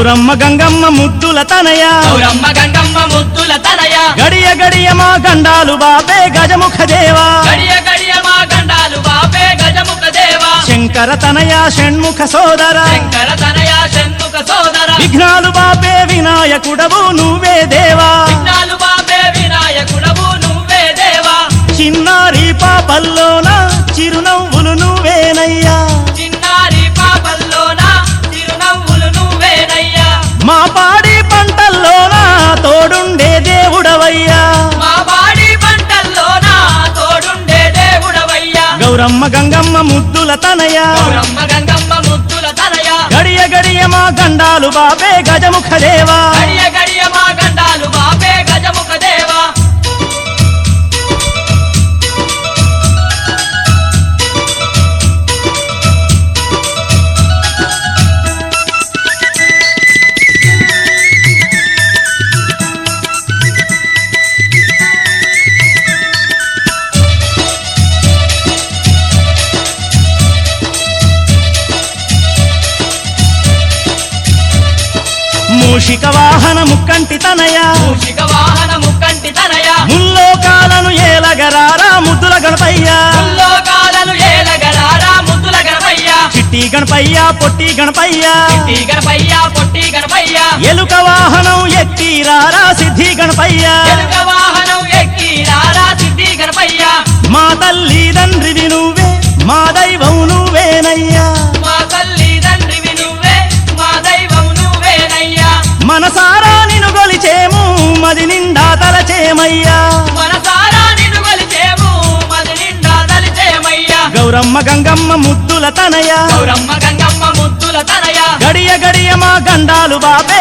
గౌరమ్మ గంగమ్మ ముద్దుల తనయ. గౌరమ్మ గంగమ్మ ముద్దుల తనయ. గడియ గడియ మా గండాలు బాపే గజముఖ దేవా. గడియ గడియ మా గండాలు బాపే గజముఖ దేవా. శంకర తనయ షణ్ముఖ సోదర. శంకర తనయ షణ్ముఖ సోదర. విఘ్నాలు బాపే వినాయకుడవు నువ్వే దేవా. విఘ్నాలు బాపే వినాయకుడవు నువ్వే దేవా. చిన్నారి పాపల్లోన చిరునవ్వులు గౌరమ్మ గంగమ్మ ముద్దుల తనయ. గంగమ్మ ముద్దుల తనయ. గడియ గడియ మా గండాలు బాపే గజముఖ దేవా. ముక్కంటి తనయ. మూషిక వాహన ముక్కంటి తనయ. ముల్లోకాలను ఏలగరారా ముద్దుల గణపయ్య. ముల్లోకాలను ఏలగలారా ముద్దుల గణపయ్య. చిట్టి గణపయ్య పొట్టి గణపయ్య. టీ గణపయ్య పొట్టి గణపయ్య. ఎలుక వాహనం ఎక్కిరారా సిద్ధి గణపయ్య. ఎలుక వాహనం గౌరమ్మ గంగమ్మ ముద్దుల తనయ. గౌరమ్మ గంగమ్మ ముద్దుల తనయ. గడియ గడియ మా గండాలు బాపే.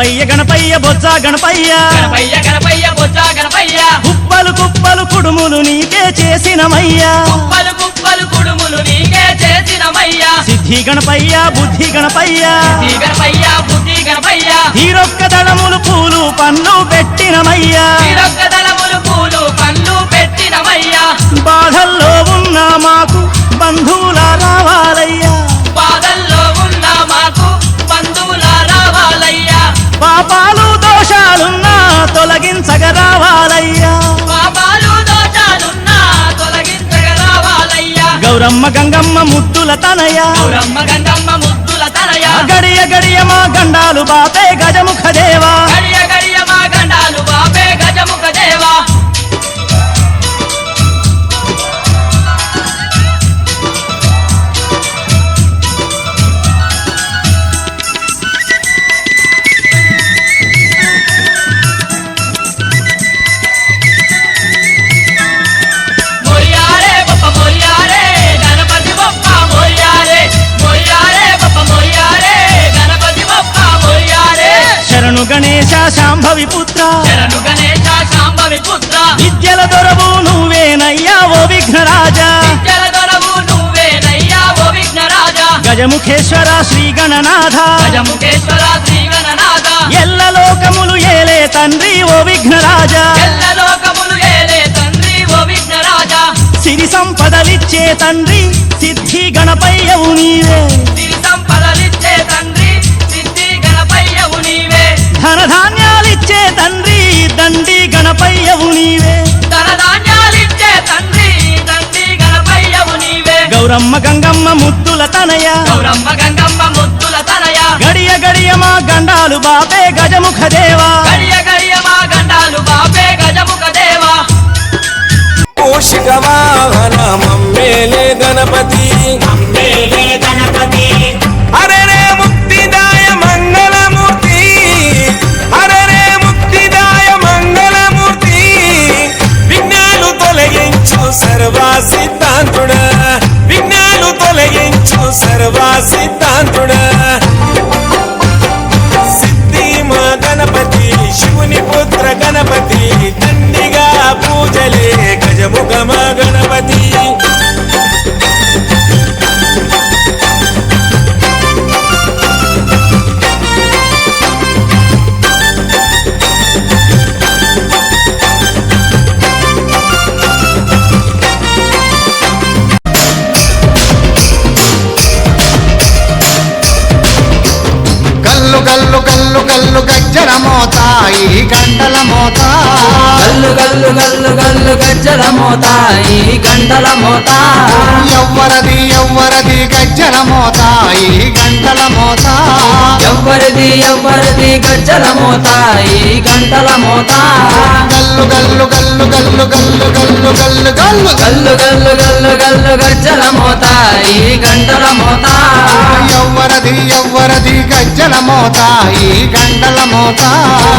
గణపయ్య గణపయ్య బొజ్జ గణపయ్య. గణపయ్య గణపయ్య బొజ్జ గణపయ్య. కుప్పలు కుప్పలు కుడుములు నీకే చేసినమయ్యా. కుప్పలు కుప్పలు కుడుములు నీకే చేసినమయ్యా. సిద్ధి గణపయ్య బుద్ధి గణపయ్య. ఈ గణపయ్య బుద్ధి గణపయ్య. తీరొక్క దళములు పూలు పన్ను పెట్టినమయ్యా. వీరొక్క దళములు పూలు పండ్లు పెట్టినమయ్యా. బాధల్లో ఉన్న మాకు గౌరమ్మ గంగమ్మ ముద్దుల తనయ. గౌరమ్మ గంగమ్మ ముద్దుల తనయ. గడియ గడియ మా గండాలు బాపే గజముఖ దేవా. శాంభవి పుత్ర విద్యల దొరవు నువ్వేనయ్యా ఓ విఘ్నరాజా. గజముఖేశ్వర శ్రీ గణనాథ గజముఖేశ్వర శ్రీ గణనాథ ఎల్ల లోకములు ఏలే తండ్రి ఓ విఘ్నరాజా. ఎల్ల లోకములు ఏలే తండ్రి ఓ విఘ్నరాజా. సిరి సంపదలిచ్చే తండ్రి సిద్ధి గణపయ్యవు నీవే. గౌరమ్మ గంగమ్మ ముద్దుల తనయ. గౌరమ్మ గంగమ్మ ముద్దుల తనయ. గడియ గడియ మా గండాలు బాపే గజముఖ దేవా. గడియ గడియ మా గండాలు బాపే గజముఖ దేవా. మూషిక వాహన మమ్మేలే గణపతి. గల్లు గజ్జల మోత ఈ గంటల మోత గల్లు గల్లు గల్లు గల్లు గజ్జల మోత ఈ గంటల మోత ఎవ్వరది ఎవ్వరది గజ్జల మోత ఈ గంటల మోత ఎవ్వరిది ఎవ్వరిది గజ్జల మోత ఈ గంటల మోత గల్లు గల్లు గల్లు గల్లు గల్లు గల్లు గల్లు గల్లు గల్లు గల్లు గల్లు గల్లు గజ్జల మోత ఈ గంటల మోత ఎవ్వరది ఎవ్వరది గజ్జల మోత ఈ मौका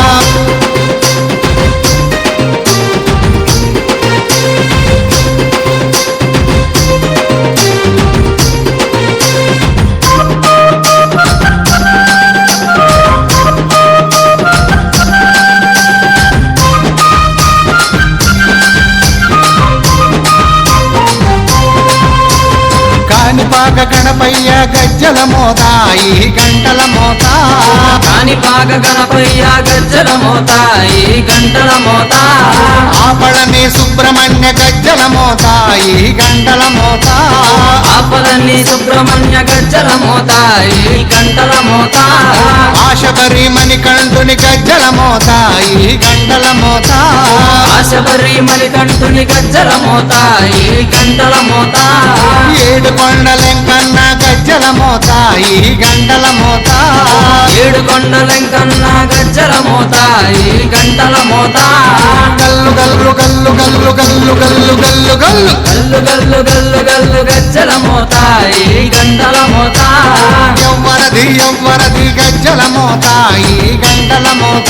కానిపాక గణపయ్య గజ్జల మోత ఈ గంటల మోత. కాణిపాక గణపయ్య గజ్జల మోత ఈ గంటల మోత. ఆపళని సుబ్రహ్మణ్య గజ్జల మోత ఈ గంటల మోత ఆపలని సుబ్రహ్మణ్య గజ్జల మోత ఈ గంటల మోత. ఆశబరి మణికంఠుని గజ్జల మోత ఈ గంటల మోత. ఆశబరి మణికంఠుని గజ్జల మోత ఈ గంటల మోత. ఏడు కొండలెంకన్న గజ్జల మోత ఈ గంటల మోత ఏడు కొండలెంకన్న గజ్జల మోత ఈ గంటల మోత గల్లు గల్లు గల్లు గల్లు గల్లు గల్లు గల్లు గల్లు. గల్లు గల్లు గల్లు గల్లు గజ్జల మోత ఈ గంటల మోత ఎవ్వరది ఎవ్వరది గజ్జల మోత ఈ గంటల మోత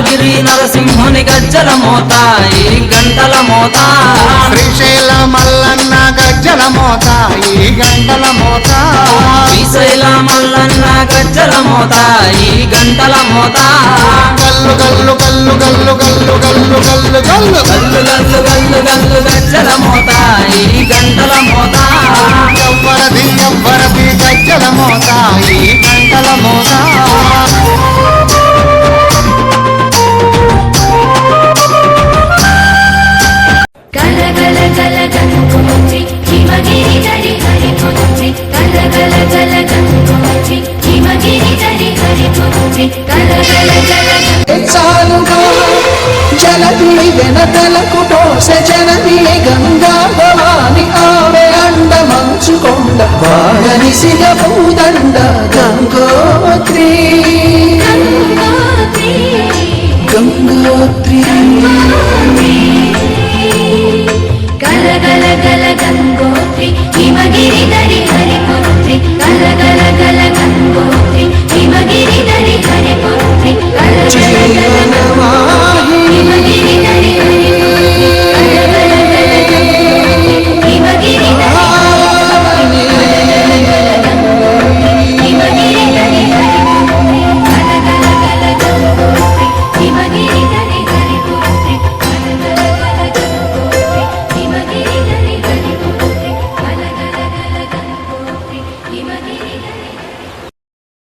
యాదగిరి నరసింహుని గజ్జల మోత ఈ గంటల మోత. శ్రీశైల మల్లన్న గజ్జల మోత ఈ గంటల మోత. శ్రీశైల మల్లన్న గజ్జల మోత ఈ గంటల మోత. గల్లు గల్లు గల్లు గల్లు గల్లు గల్లు గల్లు గల్లు. గల్లు గల్లు గల్లు గల్లు గజ్జల మోత ఈ గంటల మోత. ఎవ్వరది ఎవ్వరది గజ్జల మోత ఈ గంటల మోత. వెనకలకు తోస జనని గంగా భవాని ఆమె అండ మంచుకొండ వాడనిసిన భూదండ